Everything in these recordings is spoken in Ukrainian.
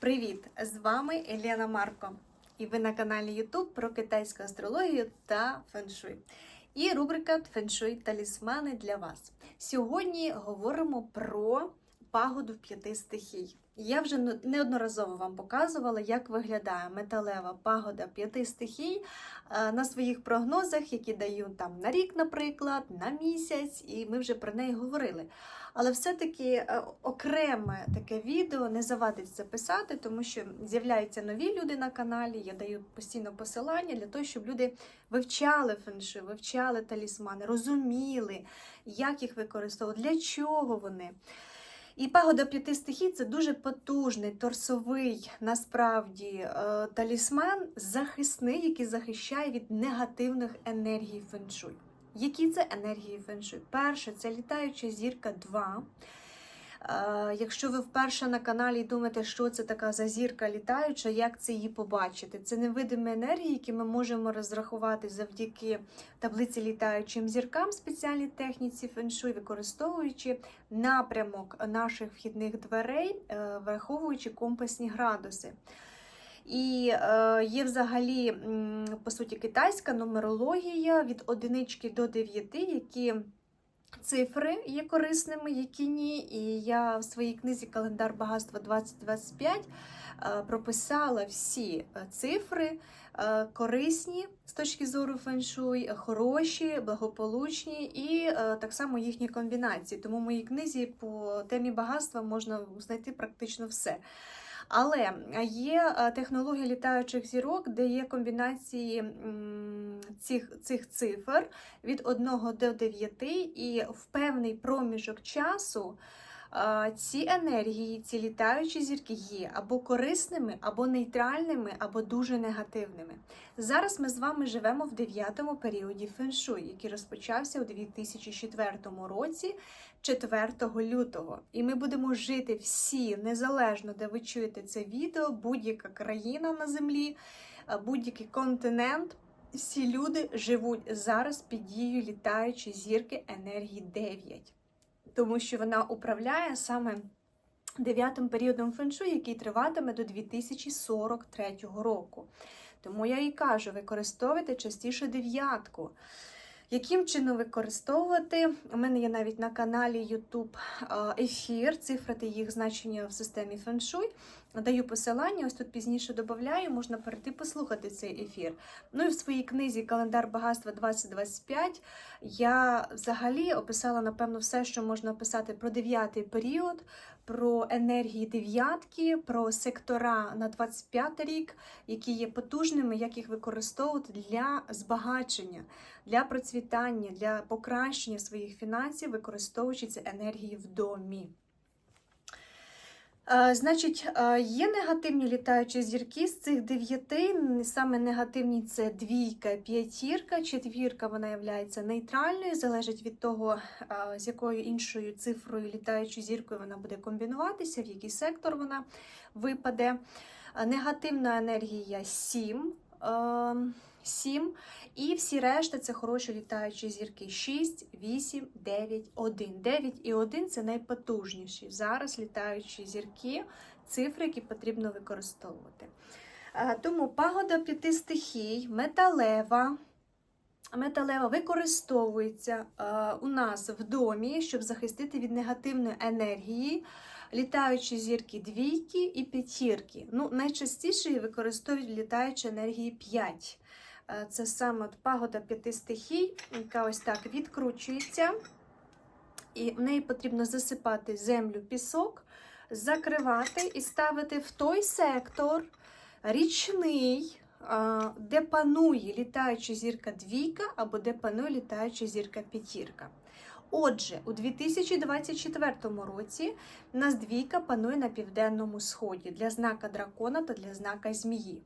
Привіт! З вами Елена Марко. І ви на каналі YouTube про китайську астрологію та феншуй. І рубрика Феншуй талісмани для вас. Сьогодні говоримо про пагоду п'яти стихій. Я вже неодноразово вам показувала, як виглядає металева пагода п'яти стихій е, на своїх прогнозах, які даю там на рік, наприклад, на місяць, і ми вже про неї говорили. Але все-таки е, окреме таке відео не завадить записати, тому що з'являються нові люди на каналі. Я даю постійно посилання для того, щоб люди вивчали фенши, вивчали талісмани, розуміли, як їх використовувати, для чого вони. І пагода п'яти стихій це дуже потужний, торсовий, насправді, е, талісман, захисний, який захищає від негативних енергій феншуй. Які це енергії феншуй? Перше, це літаюча зірка 2. Якщо ви вперше на каналі думаєте, що це така за зірка літаюча, як це її побачити? Це невидимі енергії, які ми можемо розрахувати завдяки таблиці літаючим зіркам, спеціальній техніці феншуй, використовуючи напрямок наших вхідних дверей, е, враховуючи компасні градуси. І е, є взагалі, по суті, китайська нумерологія від одинички до дев'яти, які цифри є корисними, які ні. І я в своїй книзі Календар багатства 2025 е, прописала всі е, цифри е, корисні з точки зору феншуй, хороші, благополучні і так само їхні комбінації. Тому в моїй книзі по темі багатства можна знайти практично все. Але є е, технологія літаючих зірок, де є комбінації цих, цих цифр від 1 до 9, і в певний проміжок часу ці енергії, ці літаючі зірки є або корисними, або нейтральними, або дуже негативними. Зараз ми з вами живемо в дев'ятому періоді феншуй, який розпочався у 2004 році. 4 лютого. І ми будемо жити всі, незалежно де ви чуєте це відео, будь-яка країна на землі, е, будь-який континент. Всі люди живуть зараз під дією літаючої зірки енергії 9, тому що вона управляє саме дев'ятим періодом феншу, який триватиме до 2043 року. Тому я і кажу, використовуйте частіше дев'ятку. Яким чином використовувати? У мене є навіть на каналі YouTube ефір, цифрати їх значення в системі феншуй. Даю посилання, ось тут пізніше додаю, можна перейти послухати цей ефір. Ну і в своїй книзі Календар багатства 2025 я взагалі описала, напевно, все, що можна описати про дев'ятий період, про енергії дев'ятки, про сектора на 25 рік, які є потужними, як їх використовувати для збагачення, для процвітання, для покращення своїх фінансів, використовуючи ці енергії в домі. Е, Значить, е, є негативні літаючі зірки з цих дев'яти. Саме негативні це двійка, п'ятірка, четвірка вона є нейтральною, залежить від того, е, з якою іншою цифрою літаючою зіркою вона буде комбінуватися, в який сектор вона випаде. Негативна енергія 7. 7. І всі решта це хороші літаючі зірки 6, 8, 9, 1. 9 і 1 це найпотужніші. Зараз літаючі зірки, цифри, які потрібно використовувати. Е, Тому пагода п'яти стихій, металева. Металева використовується е, у нас в домі, щоб захистити від негативної енергії. Літаючі зірки двійки і п'ятірки. Ну, найчастіше використовують літаючі енергії 5. Е, Це саме от пагода п'яти стихій, яка ось так відкручується. І в неї потрібно засипати землю, пісок, закривати і ставити в той сектор річний, е, де панує літаюча зірка двійка або де панує літаюча зірка п'ятірка. Отже, у 2024 році у нас двійка панує на південному сході для знака дракона та для знака змії.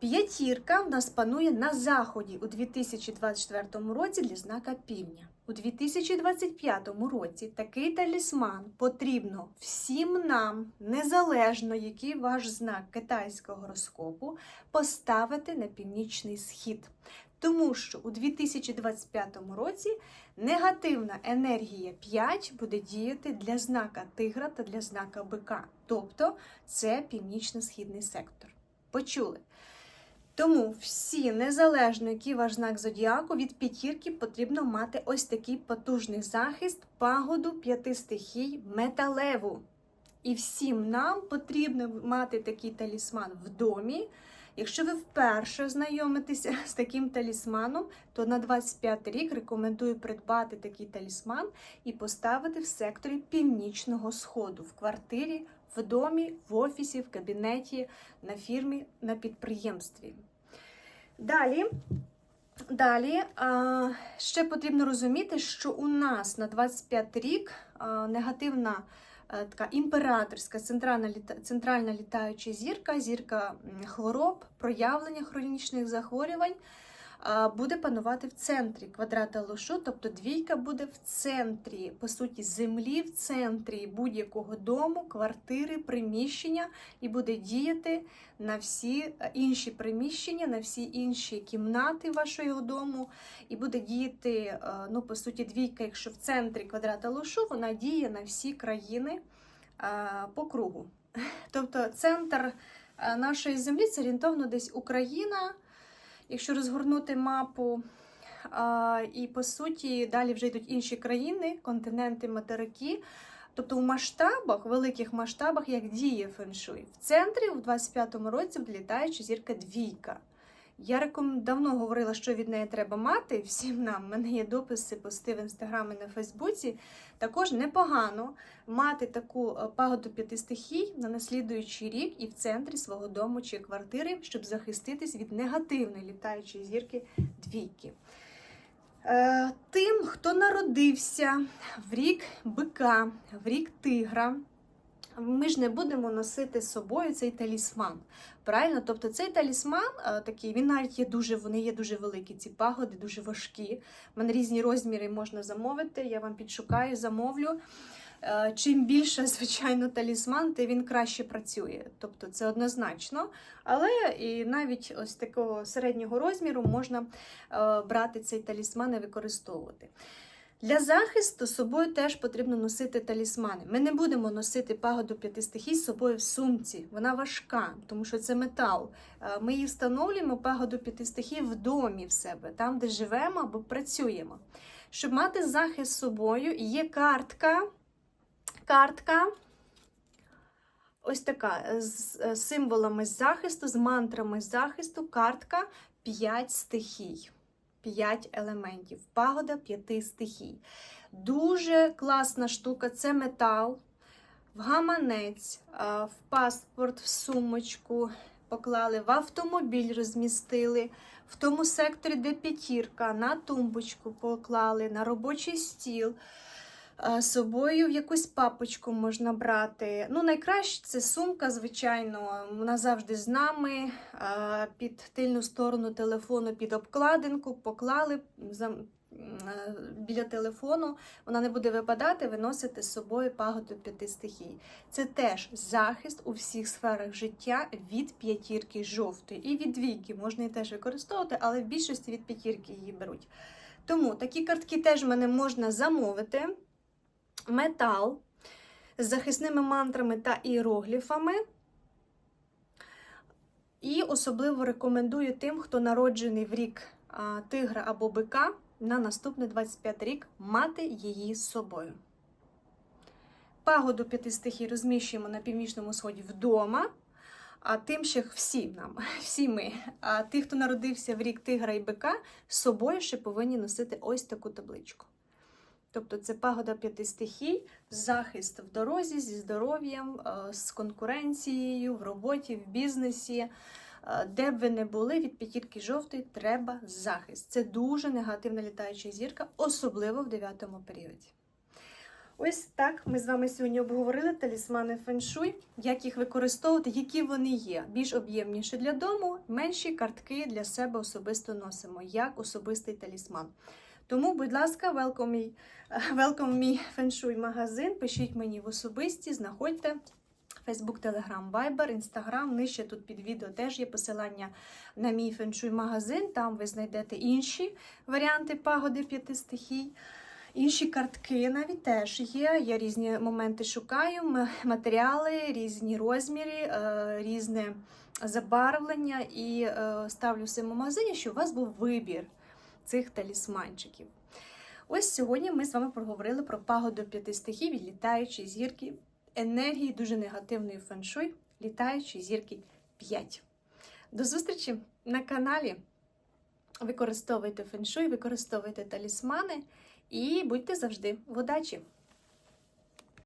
П'ятірка в нас панує на заході у 2024 році для знака півдня. У 2025 році такий талісман потрібно всім нам, незалежно який ваш знак китайського гороскопу, поставити на північний схід. Тому що у 2025 році Негативна енергія 5 буде діяти для знака тигра та для знака бика. Тобто це північно-східний сектор. Почули? Тому всі, незалежно який ваш знак зодіаку, від п'ятірки потрібно мати ось такий потужний захист пагоду п'яти стихій металеву. І всім нам потрібно мати такий талісман в домі. Якщо ви вперше знайомитеся з таким талісманом, то на 25 рік рекомендую придбати такий талісман і поставити в секторі північного сходу в квартирі, в домі, в офісі, в кабінеті, на фірмі, на підприємстві. Далі. Далі а, ще потрібно розуміти, що у нас на 25 рік а, негативна а, така імператорська центральна, літа, центральна літаюча зірка, зірка хвороб, проявлення хронічних захворювань буде панувати в центрі квадрата лошу, тобто двійка буде в центрі, по суті, землі в центрі будь-якого дому, квартири, приміщення і буде діяти на всі е, інші приміщення, на всі інші кімнати вашого дому, і буде діяти, е, ну, по суті, двійка, якщо в центрі квадрата лошу, вона діє на всі країни е, по кругу. Тобто центр нашої землі це орієнтовно десь Україна. Якщо розгорнути мапу, і по суті далі вже йдуть інші країни, континенти, материки. Тобто в масштабах, великих масштабах, як діє феншуй. В центрі у 25-му році буде зірка двійка. Я реком... давно говорила, що від неї треба мати всім нам. У мене є дописи, пости в інстаграмі на Фейсбуці. Також непогано мати таку е, пагоду п'яти стихій на наслідуючий рік і в центрі свого дому чи квартири, щоб захиститись від негативної літаючої зірки двійки. Е, Тим, хто народився в рік бика, в рік тигра, ми ж не будемо носити з собою цей талісман. Правильно? Тобто цей талісман е, такий, він навіть є дуже, вони є дуже великі, ці пагоди, дуже важкі. У мене різні розміри можна замовити. Я вам підшукаю, замовлю. Е, Чим більше, звичайно, талісман, тим він краще працює. Тобто це однозначно. Але і навіть ось такого середнього розміру можна е, брати цей талісман і використовувати. Для захисту з собою теж потрібно носити талісмани. Ми не будемо носити пагоду п'яти стихій з собою в сумці. Вона важка, тому що це метал. Е, Ми її встановлюємо пагоду п'яти стихій в домі в себе, там, де живемо або працюємо. Щоб мати захист з собою, є картка. Картка. Ось така з е, символами захисту, з мантрами захисту, картка 5 стихій. 5 елементів. Пагода п'яти стихій. Дуже класна штука це метал, в гаманець, в паспорт, в сумочку поклали, в автомобіль розмістили, в тому секторі, де п'ятірка, на тумбочку поклали, на робочий стіл. З собою в якусь папочку можна брати. Ну, найкраще це сумка, звичайно, вона завжди з нами. Під тильну сторону телефону, під обкладинку поклали е, біля телефону. Вона не буде випадати, ви носите з собою пагоду п'яти стихій. Це теж захист у всіх сферах життя від п'ятірки жовтої. І від двійки можна її теж використовувати, але в більшості від п'ятірки її беруть. Тому такі картки теж мене можна замовити метал з захисними мантрами та іерогліфами. І особливо рекомендую тим, хто народжений в рік тигра або бика, на наступний 25 рік мати її з собою. Пагоду п'яти стихій розміщуємо на північному сході вдома. А тим ще всі нам, всі ми, а ті, хто народився в рік тигра і бика, з собою ще повинні носити ось таку табличку. Тобто це пагода п'яти стихій, захист в дорозі зі здоров'ям, е, з конкуренцією, в роботі, в бізнесі. Е, Де б ви не були, від п'ятірки жовтої треба захист. Це дуже негативна літаюча зірка, особливо в дев'ятому періоді. Ось так ми з вами сьогодні обговорили талісмани феншуй, як їх використовувати, які вони є. Більш об'ємніші для дому, менші картки для себе особисто носимо, як особистий талісман. Тому, будь ласка, welcome мій, феншуй магазин. Пишіть мені в особисті, знаходьте. Facebook, Telegram, Viber, Instagram. Нижче тут під відео теж є посилання на мій феншуй магазин. Там ви знайдете інші варіанти пагоди п'яти стихій. Інші картки навіть теж є. Я різні моменти шукаю, матеріали, різні розміри, е, різне забарвлення і е, ставлю все в магазині, щоб у вас був вибір цих талісманчиків. Ось сьогодні ми з вами проговорили про пагоду п'яти стихів і літаючі зірки, енергії дуже негативної феншуй, літаючі зірки 5. До зустрічі на каналі. Використовуйте феншуй, використовуйте талісмани і будьте завжди в удачі!